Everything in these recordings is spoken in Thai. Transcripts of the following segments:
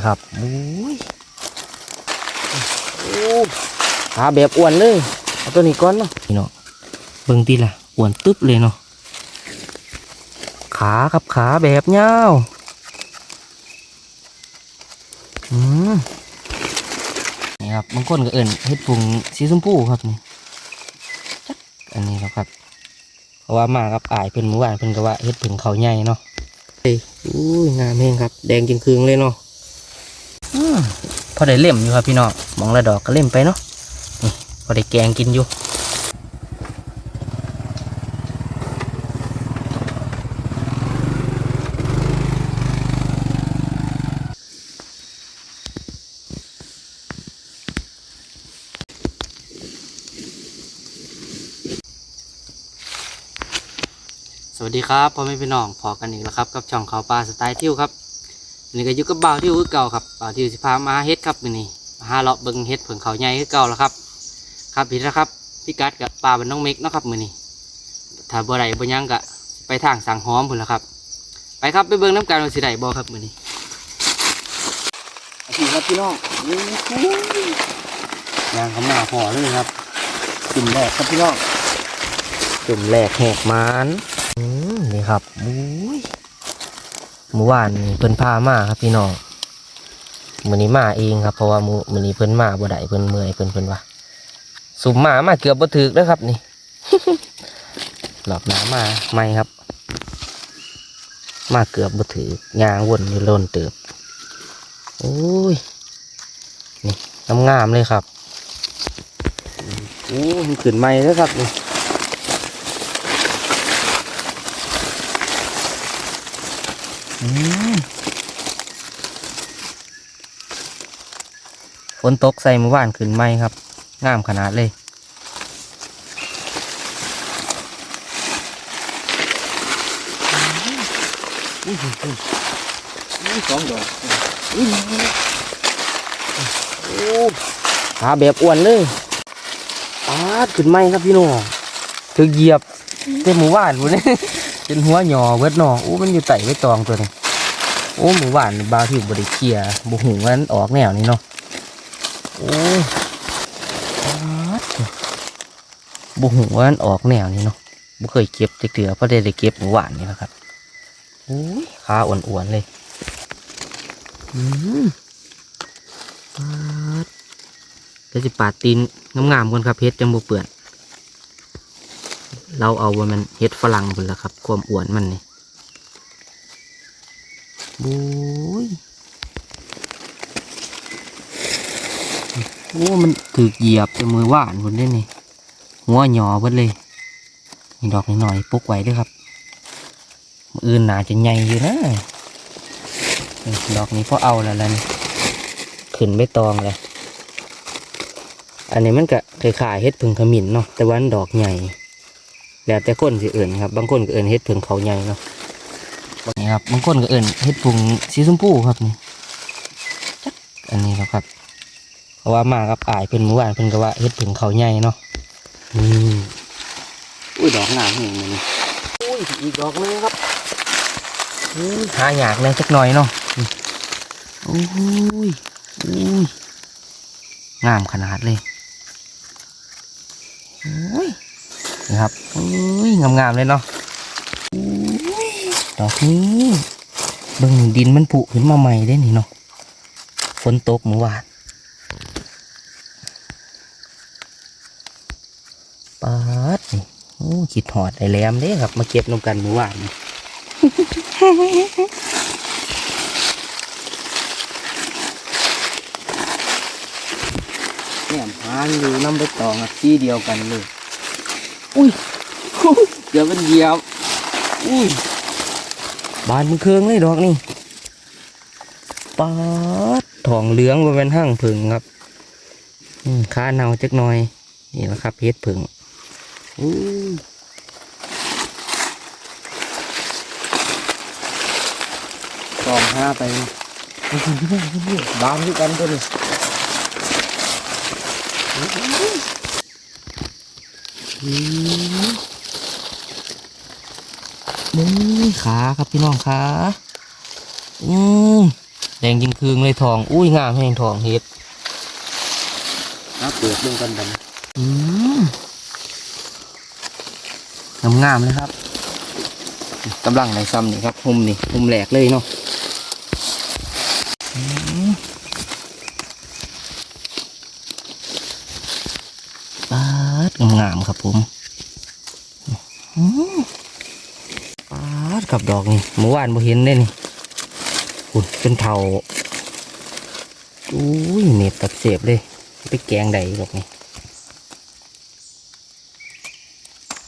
นี่ครับอุ้ยโอ้ขาแบบอ้วนเลยเอาตัวนี้ก่อนเนาะนี่เนาะเบิ่งตีละอ้วนตึ๊บเลยเนาะขาครับขาแบบยาวอืมนี่ครับบางคนก็เอิ่นเฮ็ดพุงสีชมพูครับนี่จักอันนี้แล้วครับเพราะว่ามากับอายเพิ่นเมื่อวานเพิ่นก็ว่าเฮ็ดผึ่งเขาใหญ่เนาะเฮ้ยอุ้ยงามแฮงครับ แดงจึงคืงเลยเนาะอืม พอได้เล่มอยู่ครับพี่น้องมองละดอกก็เล่มไปเนาะนี่พอได้แกงกินอยู่สวัสดีครับพ่อแม่พี่น้องพอกันอีกแล้วครับ กับช่องเขาปลาสไตล์ทิวครับ นนี้ก็อยู่กับบ่าวทิวคือเก่าครับบ่าวทิวสิพามาหาเฮ็ดครับมื้อนี้มาหาเลาะเบิ่งเฮ็ดผึ่งเขาใหญ่คือเก่าแล้วครับ ครับพี่นะครับพี่กัดกับปลาบันน้องเม็กเนาะครับมื้อนี้ถ้าบ่ได้บ่หยังก็ไปทางสังหอมพุ่นละครับ ไปครับไปเบิ่งน้ำกันว่าสิได้บ่ครับมื้อนี้พี่ครับพี่น้องยางเขามาพอเลยครับจุ่มแรกครับพี่น้องจุ่มแรกแหกมานอืมนี่ครับอุ้ย เมื่อวานนี่เพิ่นพามาครับพี่น้องมื้อนี้มาเองครับเพราะว่ามื้อมื้อนี้เพิ่นมาบ่ได้เพิ่นเมื่อยเพิ่นเพิ่นว่าสุ่มหมามาเกือบบ่ถึกแล้วครับนี่หลอกหนามาไม่ครับ มาเกือบบ่ถือยางวนอยู่โลนเติบโอ้ยนี่งามๆเลยครับโอ้มันขึ้นใหม่แล้วครับนี่อืม ฝนตกใส่เมื่อวานขึ้นใหมครับ งามขนาดเลยสองดอกขาแบบอ้วนเลยปาดขึ้นไหมครับพี่น้องถึงเหยียบเต็มหมู่บ้านหมดเลย เป็นหัวหยอเบิดนอโอ้มันอยู่ไต่ไว้ตองตัวนี้โอ้หมู่บ้านบาที่บริเคียบุหูมันออกแนวนี้เนาะโอ้ปาดบุหูมันออกแนวนี้เนาะบุเคยเก็บเกลือเพราะได้ได้เก็บหมู่บ้านนี่นะครับโอ้ยขาอ้วนๆเลยอืมปาดก็จะปาดตีนงามๆก่อนครับเฮ็ดจังบ่เปื่อน เราเอาว่ามันเฮ็ดฝรั่งพุ่นละครับ ความอ้วนมันนี่บุยโอ้ มันถือเหยียบจะมือหวานคนนี้นี่หัวหยอเบิดเลยนี่ดอกนิดหน่อยๆปลุกไว้ด้วยครับมืออื่นหนาจะใหญ่อยู่นะดอกนี้พอเอาแล้วล่ะนี่ขึ้นไม่ตองเลยอันนี้มันก็คล้ายๆเฮ็ดผึ่งขมิ้นเนาะแต่ว่านดอกใหญ่ แล้วแต่คนสิเอิ่นครับบางคนก็เอิ่นเฮ็ดผึ่งเขาใหญ่เนาะนี่ครับบางคนก็เอิ่นเฮ็ดผึ่งสีชมพูครับนี่จักอันนี้แล้วครับ เพราะว่ามากับอายเพิ่นเมื่อวานเพิ่นก็ว่าเฮ็ดผึ่งเขาใหญ่เนาะอืมอุ้ยดอกงามแห่งมันอุ้ยอีกดอกนึงครับอืมหายากแน่จักหน่อยเนาะอืมอุ้ยอุ้ยงามขนาดเลยโอ้ย นี่ครับโอ้ยงามๆเลยเนาะดอกนี้เบิ่งดินมันผุขึ้นมาใหม่ได้นี่เนาะฝนตกเมื่อวานปาดนี่โอ้คิดหอดไอแหลมเด้ครับ มาเก็บนำกันเมื่อวานเนี่ยหางอยู่น้ำใบตองอะที่เดียวกันเลย อุ้ยเดี๋ยวมันเหยียบอุ้ยบานมันเคืองเลยดอกนี่ปาดทองเหลืองบนเป็นห้างผึ่งครับอืมขาเนาจักหน่อย นี่แหละครับเพชรผึ่งอู้ตองห้าไปบานที่กันตัวนี้ นี่ขาครับพี่น้องขาอืมแดงยิงคืงเลยทอง อุ้ยงามแห้งทองเฮ็ดเปิดเรื่องกันบันอืมงามงามๆเลยครับกำลังในซ้ำนี่ครับหุ่มนี่หุ่มแหลกเลยเนาะอืมปาดงามๆ ครับผมอืมปาดกับดอกนี่เมื่อวานบ่เห็นเลยนี่อุ่นเป็นเทาอุ้ยเหน็บตัดเสียบเลย ไปแกงใดดอกนี่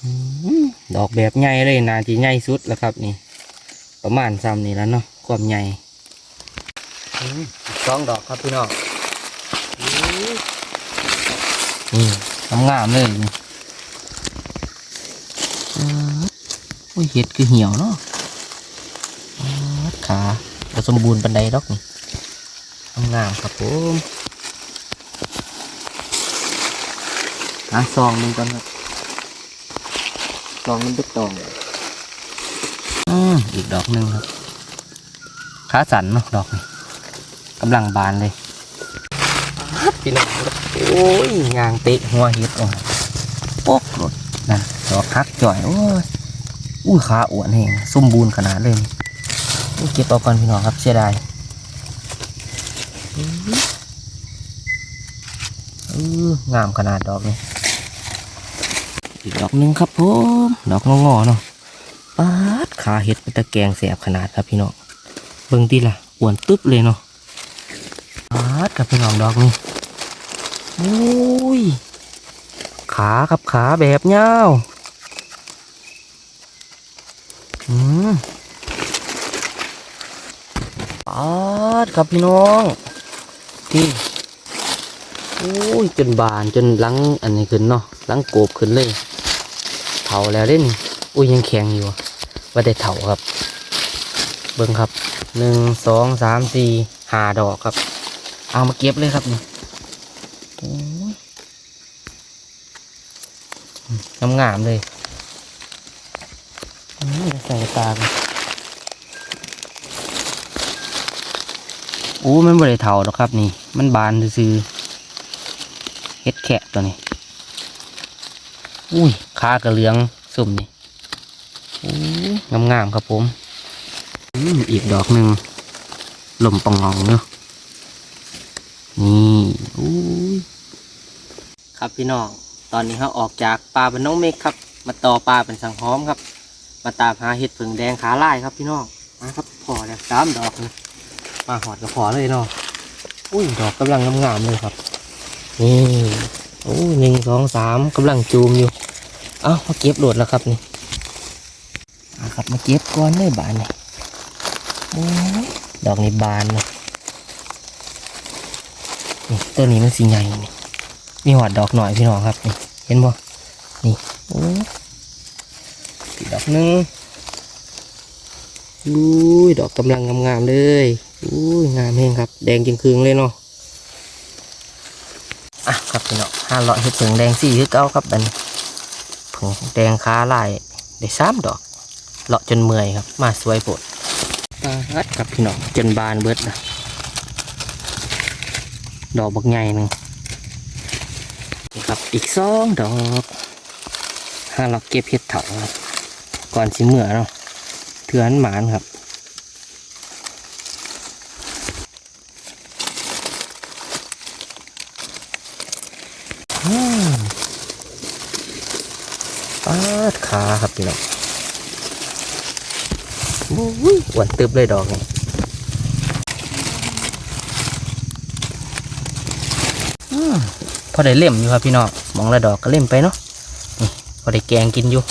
อืมดอกแบบใหญ่เลยนาจีใหญ่สุดแล้วครับนี่ ประมาณซ้ำนี่แล้วเนาะความใหญ่อืมอีกสองดอกครับพี่น้องนี่งามๆเลยนี่อืมโอ้ยเห็ดคือเหี่ยวเนาะขาบ่สมบูรณ์ปันใดดอกนี่งามครับผมหาซองหนึ่งก่อนครับซองมันเป็นตองอืมอีกดอกหนึ่งครับขาสันเนาะดอกนี้กำลังบานเลยพี่น้องโอ้ยยางเตะหัวเห็ดอ่อนโป๊กหลดนั่นดอกคักจ่อยโอ้ย อุ้ยขาอ้วนแห้งสมบูรณ์ขนาดเลยเก็บเอาก่อนพี่น้องครับเสียดายอืองามขนาดดอกนี้อีกดอกหนึ่งครับผมดอกงอๆเนาะปาดขาเห็ดเป็นตะแกงแสบขนาดครับพี่น้องเบิ่งตีล่ะอ้วนตึ๊บเลยเนาะปาดกับพี่น้องดอกนี้โอ้ยขากับขาแบบเงาว อืมปาดครับพี่น้องที่โอ้ยจนบานจนลังอันนี้ขึ้นเนาะลังโกบขึ้นเลยเถาแล้วเด้นี่อุ้ยยังแข็งอยู่ว่าแต่เถาครับ เบิ้งครับหนึ่งสองสามสี่หาดอกครับ เอามาเก็บเลยครับนี่โอ้ยงามงามๆเลย ใส่ตาไปโอ้มันบริเถาหรอกครับนี่ มันบานซื่อเฮ็ดแขะตัวนี้ อุ้ยขากระเหลืองสุ่มนี่อุ้ยงามๆครับผมอืมอีกดอกหนึ่งลมปองงองเนาะนี่อุ้ยครับพี่น้อง ตอนนี้เขาออกจากป่าเป็นน้องเมฆครับ มาต่อป่าเป็นสังหอมครับ มาตามหาเห็ดผึ่งแดงขาลายครับพี่น้องมาครับพอแล้วสามดอกเลยมาหอดก็พอเลยเนาะอุ้ยดอกกำลังงามๆเลยครับนี่โอ้หนึ่งสองสามกำลังจูมอยู่เอ้ามาเก็บโหลดแล้วครับนี่เอาครับมาเก็บก้อนเลยบานนี่โอ้ยดอกนี้บานเนาะนี่ตัวนี้มันสีใหญ่นี่มีหอดดอกหน่อยพี่น้องครับนี่เห็นบ่นี่โอ้ ดอกหนึงอุ้ยดอกกำลังงามๆเลยอุ้ยงามเฮงครับ แดงจริงคืงเลยเนาะอะครับพี่น้องห้าเลาะเห็ดผึ่งแดงสี่คือเก้าครับบัดนผงแดงค้าลายได้สามดอกเลาะจนเมื่อยครับ มาสวยโปดปาดครับพี่น้องจนบานเบิดนะดอกบักใหญ่หนึ่งนี่ครับอีกสองดอกห้าเราเก็บเห็ดเถาครับ ก่อนสิเมื่อเนาะเถือนหมานครับอืมปาดขาครับพี่น้องโอ้ยหวานตึบเลยดอกนี่อืมพอได้เล่มอยู่ครับพี่น้องมองละดอกก็เล่มไปเนาะนี่พอได้แกงกินอยู่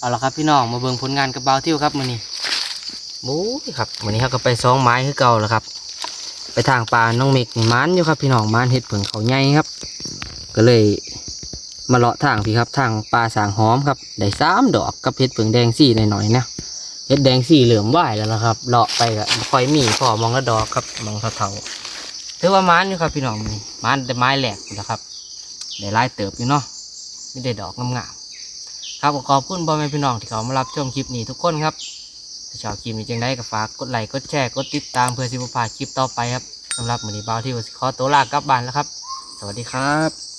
เอาละครับพี่น้องมาเบิ่งผลงานกับเบาทิวครับมือนี้โอ้ยครับมือนี้เขาก็ไปสองไม้คือเก่าแล้วครับ ไปทางป่าน้องเมกนี่มันอยู่ครับ พี่น้องมันเห็ดเผิงเขาใหญ่ครับ ก็เลยมาเลาะทางพี่ครับทางป่าสางหอมครับได้สามดอกกับเห็ดเผิงแดงสี่หน่อยๆนะเห็ดแดงสี่เหลือมไหวแล้วนะครับเลาะไปก็บ่ค่อยมีพอมองละดอกครับมองเท่าๆถือว่ามันอยู่ครับพี่น้องมันแต่ไม้แหลกนะครับได้ลายเติบอยู่เนาะไม่ได้ดอกงามๆ ครับขอบคุณพ่อแม่พี่น้องที่เขามารับชมคลิปนี้ทุกคนครับถ้าชอบคลิปนี้จังได้ก็ฝากกดไลค์กดแชร์กดติดตามเพื่อสิบผ่าคลิปต่อไปครับสำหรับมือนี้บ่าที่วสิขอตัวลากลับบ้านแล้วครับ สวัสดีครับ